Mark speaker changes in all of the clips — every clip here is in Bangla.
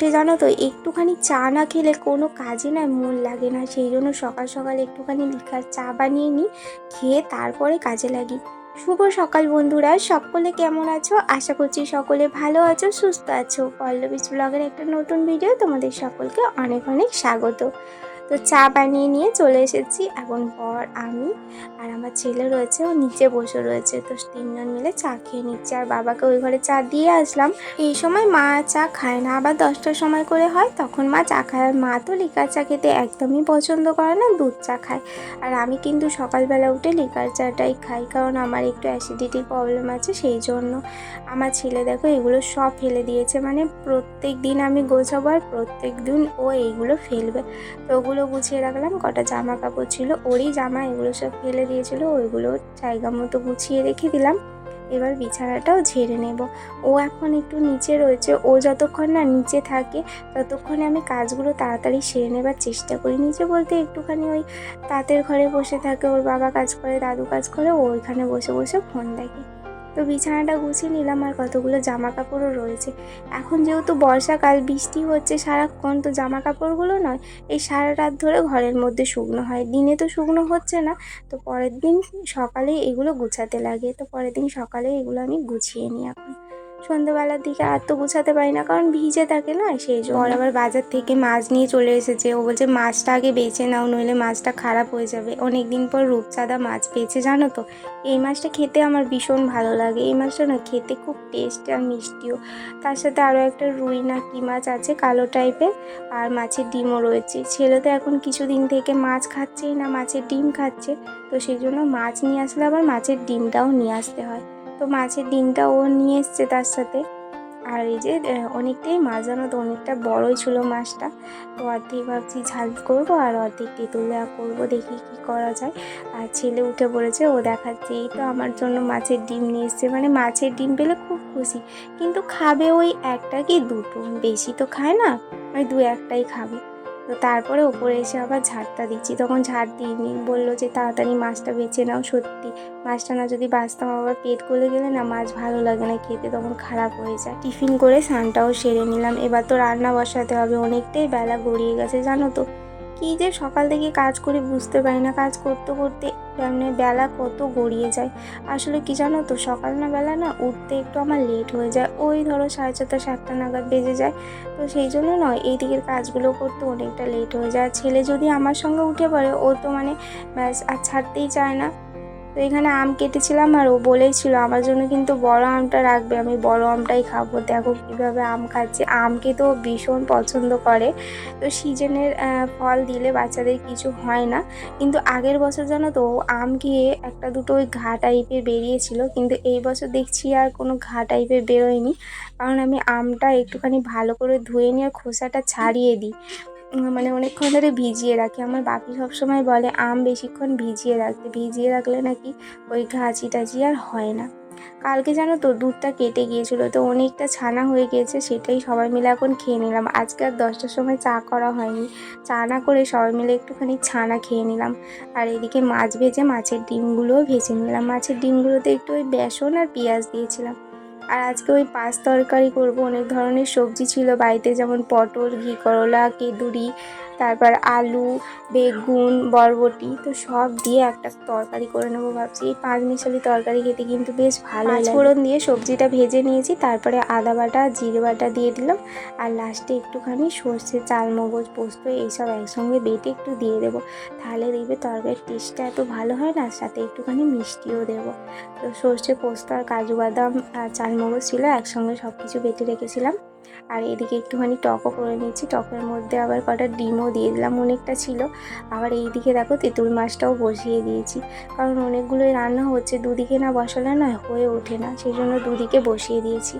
Speaker 1: উঠে জানো তো, একটুখানি চা না খেলে কোনো কাজে না মন লাগে না। সেই জন্য সকাল সকাল একটুখানি লিখার চা বানিয়ে নিই, খেয়ে তারপরে কাজে লাগি। শুভ সকাল বন্ধুরা, সকলে কেমন আছো? আশা করছি সকলে ভালো আছো, সুস্থ আছো। পল্লবী ব্লগের একটা নতুন ভিডিও তোমাদের সকলকে অনেক অনেক স্বাগত। তো চা বানিয়ে নিয়ে চলে এসেছি এখন পর আমি আর আমার ছেলে রয়েছে, ও নিচে বসে রয়েছে। তো তিনজন মিলে চা খেয়ে নিচ্ছে। আর বাবাকে ওই ঘরে চা দিয়ে আসলাম। এই সময় মা চা খায় না। আবার দশটার সময় করে হয়, তখন মা চা খায়। আর মা তো লিকার চা খেতে একদমই পছন্দ করে না, দুধ চা খায়। আর আমি কিন্তু সকালবেলা উঠে লিকার চাটাই খাই, কারণ আমার একটু অ্যাসিডিটির প্রবলেম আছে সেই জন্য। আমার ছেলে দেখো, এগুলো সব ফেলে দিয়েছে। মানে প্রত্যেক দিন আমি গোছাবো আর প্রত্যেক দিন ও এইগুলো ফেলবে। তো ওগুলো গুছিয়ে রাখলাম, কটা জামা কাপড় ছিল, ওরই জামা এগুলো সব ফেলে দিয়েছিল, ওইগুলো জায়গা মতো গুছিয়ে রেখে দিলাম। এবার বিছানাটাও ঝেড়ে নেব। ও এখন একটু নিচে রয়েছে, ও যতক্ষণ না নিচে থাকে, ততক্ষণে আমি কাজগুলো তাড়াতাড়ি সেরে নেবার চেষ্টা করি। নিচে বলতে একটুখানি ওই তাঁতের ঘরে বসে থাকে, ওর বাবা কাজ করে, দাদু কাজ করে, ও ওইখানে বসে বসে ফোন দেখে। তো বিছানাটা গুছিয়ে নিলাম আর কতগুলো জামা কাপড়ও রয়েছে। এখন যেহেতু বর্ষাকাল, বৃষ্টি হচ্ছে সারাক্ষণ, তো জামা কাপড়গুলো নয়, এই সারা রাত ধরে ঘরের মধ্যে শুকনো হয়। দিনে তো শুকনো হচ্ছে না, তো পরের দিন সকালে এগুলো গুছাতে লাগে। তো পরের দিন সকালে এগুলো আমি গুছিয়ে নিই এখন। সন্ধ্যাবেলার দিকে আর তো গুছাতে পারি না, কারণ ভিজে থাকে না, সেই জন্য। আবার বাজার থেকে মাছ নিয়ে চলে এসেছে। ও বলছে, মাছটা আগে বেছে নাও, নইলে মাছটা খারাপ হয়ে যাবে। অনেক দিন পর রূপচাঁদা মাছ পেয়েছে, জানো তো। এই মাছটা খেতে আমার ভীষণ ভালো লাগে। এই মাছটা না খেতে খুব টেস্ট আর মিষ্টিও। তার সাথে আরও একটা রুই না কি মাছ আছে, কালো টাইপের আর মাছের ডিমও রয়েছে। ছেলে তো এখন কিছুদিন থেকে মাছ খাচ্ছেই না, মাছের ডিম খাচ্ছে। তো সেই জন্য মাছ নিয়ে আসলে আবার মাছের ডিমটাও নিয়ে আসতে হয়। তো মাছের ডিমটা ও নিয়ে এসছে তার সাথে। আর এই যে অনেকটাই মাছ জানো তো, অনেকটা বড়ই ছিল মাছটা। তো অর্ধেক ভাবছি ঝাল করব আর অর্ধেক তেঁতুল দেওয়া করব, দেখি কি করা যায়। আর ছেলে উঠে পড়েছে, ও দেখাচ্ছে, এই তো আমার জন্য মাছের ডিম নিয়ে এসছে। মানে মাছের ডিম পেলে খুব খুশি। কিন্তু খাবে ওই একটা কি দুটো? বেশি তো খায় না? ওই দু একটাই খাবে। তো তারপরে ওপরে এসে আবার ঝাড়টা দিচ্ছি। তখন ঝাড় দিইনি। বলল যে, তাড়াতাড়ি মাছটা বেছে নাও, সত্যি। মাছটা না যদি বাঁচতাম, আবার পেট গলে গেলে না, মাছ ভালো লাগে না খেতে, তখন খারাপ হয়ে যায়। টিফিন করে স্নানটাও সেরে নিলাম। এবার তো রান্না বসাতে হবে। অনেকটাই বেলা গড়িয়ে গেছে, জানো তো। কী যে সকাল থেকে কাজ করে বুঝতে পারি না, কাজ করতে করতে মানে বেলা কত গড়িয়ে যায়। আসলে কি জানো তো, সকাল না বেলা না উঠতে একটু আমার লেট হয়ে যায়। ওই ধরো সাড়ে ছটা সাতটা নাগাদ বেজে যায়। তো সেই জন্য নয় এই দিকের কাজগুলো করতে অনেকটা লেট হয়ে যায়। ছেলে যদি আমার সঙ্গে উঠে পড়ে, ও তো মানে ব্যাস আর ছাড়তেই চায় না। এখানে আম কেটেছিলাম আর ও বলেছিল আমার জন্য কিন্তু বড় আমটা রাখবে, আমি বড় আমটাই খাব। দেখো কীভাবে আম খাচ্ছে। আমকে তো ভীষণ পছন্দ করে। তো সিজনের ফল দিলে বাচ্চাদের কিছু হয় না। কিন্তু আগের বছর জানো তো আম খেয়ে একটা দুটো ওই ঘা টাইপের বেরিয়েছিল, কিন্তু এই বছর দেখছি আর কোনো ঘা টাইপের বেরোয়নি। কারণ আমি আমটা একটুখানি ভালো করে ধুয়ে নিয়ে খোসাটা ছাড়িয়ে দিই। মানে অনেকক্ষণ ধরে ভিজিয়ে রাখি। আমার বাপি সবসময় বলে, আম বেশিক্ষণ ভিজিয়ে রাখতে। ভিজিয়ে রাখলে নাকি ওই ঘাঁচি টাচি আর হয় না। কালকে জানো তো দুধটা কেটে গিয়েছিল, তো অনেকটা ছানা হয়ে গিয়েছে, সেটাই সবাই মিলে এখন খেয়ে নিলাম। আজকে আর দশটার সময় চা করা হয়নি। চা না করে সবাই মিলে একটুখানি ছানা খেয়ে নিলাম। আর এদিকে মাছ ভেজে মাছের ডিমগুলোও ভেজে নিলাম। মাছের ডিমগুলোতে একটু ওই বেসন আর পেঁয়াজ দিয়েছিলাম। আর আজকে ওই পাঁচ তরকারি করব। অনেক ধরনের সবজি ছিল। বাড়িতে যেমন পটল ঘি করলা কেঁদুরি তারপর আলু বেগুন বরবটি। তো সব দিয়ে একটা তরকারি করে নেব ভাবছি। এই পাঁচ মিশালি তরকারি খেতে কিন্তু বেশ ভালো ফোড়ন দিয়ে সবজিটা ভেজে নিয়েছি তারপরে আদা বাটা জিরে বাটা দিয়ে দিলাম। আর লাস্টে একটুখানি সর্ষে চাল মগজ পোস্ত এইসব একসঙ্গে বেটে একটু দিয়ে দেবো। তাহলে দেখবে তরকারির টেস্টটা এত ভালো হয় না সাথে একটুখানি মিষ্টিও দেবো। তো সর্ষে পোস্ত আর কাজু বাদাম আর চালমগজ ছিল, একসঙ্গে সব কিছু বেটে রেখেছিলাম। আর এদিকে একটুখানি টকও করে নিচ্ছি টকের মধ্যে আবার কটা ডিমও দিয়ে দিলাম, অনেকটা ছিল। আবার এইদিকে দেখো তেঁতুল মাছটাও বসিয়ে দিয়েছি, কারণ অনেকগুলোই রান্না হচ্ছে, দুদিকে না বসালে না হয়ে ওঠে না সেই জন্য দুদিকে বসিয়ে দিয়েছি।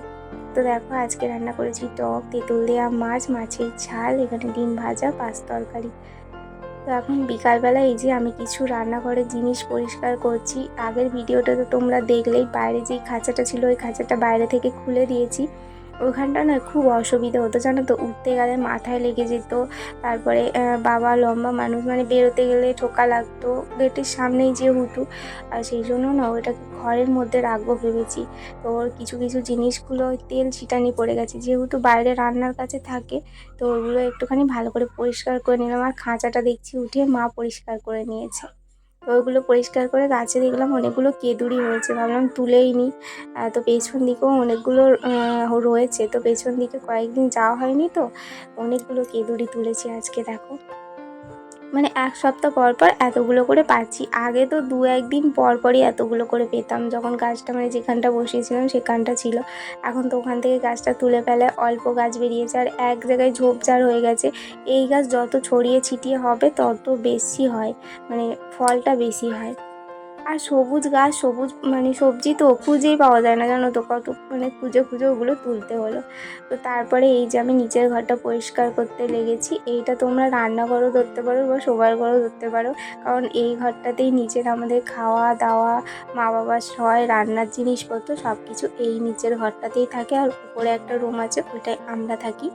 Speaker 1: তো দেখো আজকে রান্না করেছি টক, তেঁতুল দেওয়া মাছ, মাছের ঝাল, এখানে ডিম ভাজা, পাঁচ তরকারি। তো এখন বিকালবেলা এই যে আমি কিছু রান্নাঘরের জিনিস পরিষ্কার করছি। আগের ভিডিওটা তো তোমরা দেখলেই, বাইরে যেই খাঁচাটা ছিল, ওই খাঁচাটা বাইরে থেকে খুলে দিয়েছি। ওইখানটা না খুব অসুবিধা হতো, জানো তো? উঠতে গেলে মাথায় লেগে যেত, তারপরে বাবা লম্বা মানুষ মানে বেরোতে গেলে ঠোকা লাগতো, গেটের সামনেই যে যেহেতু আর সেই জন্য না ওইটাকে ঘরের মধ্যে রাখব ভেবেছি। তো ওর কিছু কিছু জিনিসগুলো তেল ছিটানি পড়ে গেছে, যেহেতু বাইরে রান্নার কাছে থাকে, তো ওগুলো একটুখানি ভালো করে পরিষ্কার করে নিলাম, আর খাঁচাটা দেখছি উঠে মা পরিষ্কার করে নিয়েছে। ওইগুলো পরিষ্কার করে গাছে দেখলাম অনেকগুলো কেঁদুরি হয়েছে ভাবলাম তুলেই নি। তো পেছন দিকেও অনেকগুলো রয়েছে। তো পেছন দিকে কয়েকদিন যাওয়া হয়নি তো? অনেকগুলো কেঁদুরি তুলেছি আজকে, দেখো। মানে এক সপ্তাহ পর পর এতগুলো করে পাচ্ছি। আগে তো দু একদিন পর পরই এতগুলো করে পেতাম। যখন গাছটা মানে যেখানটা বসিয়েছিলাম সেখানটা ছিল। এখন তো ওখান থেকে গাছটা তুলে ফেলে, অল্প গাছ বেরিয়েছে আর এক জায়গায় ঝোপঝাড় হয়ে গেছে। এই গাছ যত ছড়িয়ে ছিটিয়ে হবে তত বেশি হয় মানে ফলটা বেশি হয়। আর সবুজ গাছ, সবুজ মানে সবজি তো খুঁজেই পাওয়া যায় না, জানো তো? কত মানে খুঁজে খুঁজে ওগুলো তুলতে হলো। তো তারপরে এই যে আমি নিচের ঘরটা পরিষ্কার করতে লেগেছি। এইটা তোমরা রান্নাঘরও ধরতে পারো বা শোবার ঘরও ধরতে পারো। কারণ এই ঘরটাতেই নিচের আমাদের খাওয়া দাওয়া মা বাবার সয় রান্নার জিনিসপত্র সব কিছু এই নিচের ঘরটাতেই থাকে। আর উপরে একটা রুম আছে ওইটাই আমরা থাকি।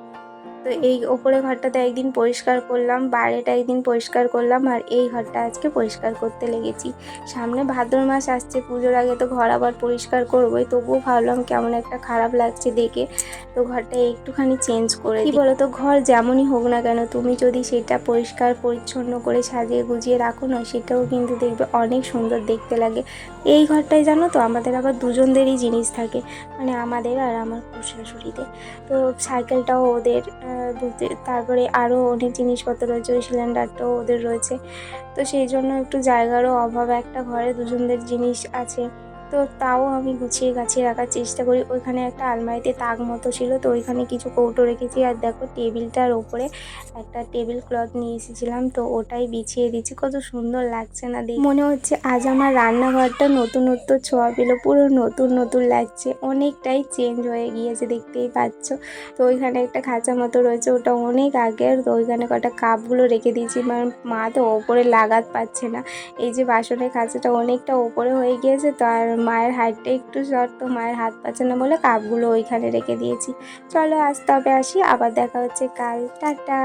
Speaker 1: তো এই ওপরে ঘরটাতে একদিন পরিষ্কার করলাম বাইরেটা একদিন পরিষ্কার করলাম আর এই ঘরটা আজকে পরিষ্কার করতে লেগেছি। সামনে ভাদ্র মাস আসছে পুজোর আগে তো ঘর আবার পরিষ্কার করবোই তবুও ভাবলাম কেমন একটা খারাপ লাগছে দেখে তো ঘরটা একটুখানি চেঞ্জ করে কি বলো তো ঘর যেমনই হোক না কেন তুমি যদি সেটা পরিষ্কার পরিচ্ছন্ন করে সাজিয়ে গুজিয়ে রাখো না সেটাও কিন্তু দেখবে অনেক সুন্দর দেখতে লাগে। এই ঘরটায় জানো তো আমাদের আবার দুজনদেরই জিনিস থাকে মানে আমাদের আর আমার শাশুড়িদের তো সাইকেলটাও ওদের তারপরে আরও অনেক জিনিসপত্র রয়েছে, ওই সিলিন্ডারটাও ওদের রয়েছে। তো সেই জন্য একটু জায়গারও অভাব, একটা ঘরে দুজনদের জিনিস আছে। তো তাও আমি গুছিয়ে গাছিয়ে রাখার চেষ্টা করি। ওইখানে একটা আলমারিতে তাক মতো ছিল, তো ওইখানে কিছু কৌটো রেখেছি। আর দেখো টেবিলটার ওপরে একটা টেবিল ক্লথ নিয়ে এসেছিলাম, তো ওটাই বিছিয়ে দিচ্ছি কত সুন্দর লাগছে না দেখে মনে হচ্ছে আজ আমার রান্নাঘরটা নতুনত্ব ছোঁয়া পেল, পুরো নতুন নতুন লাগছে। অনেকটাই চেঞ্জ হয়ে গিয়েছে, দেখতেই পাচ্ছ। তো ওইখানে একটা খাঁচা মতো রয়েছে, ওটা অনেক আগের। তো ওইখানে কটা কাপগুলো রেখে দিয়েছি মানে মা তো ওপরে লাগাত পাচ্ছে না। এই যে বাসনের খাঁচাটা অনেকটা ওপরে হয়ে গিয়েছে, তো আর মায়ের হাইটটা একটু শর্ট তো মায়ের হাত পাচ্ছে না বলে কাপগুলো ওইখানে রেখে দিয়েছি। চলো আজ তবে আসি, আবার দেখা হচ্ছে কাল। টাটা।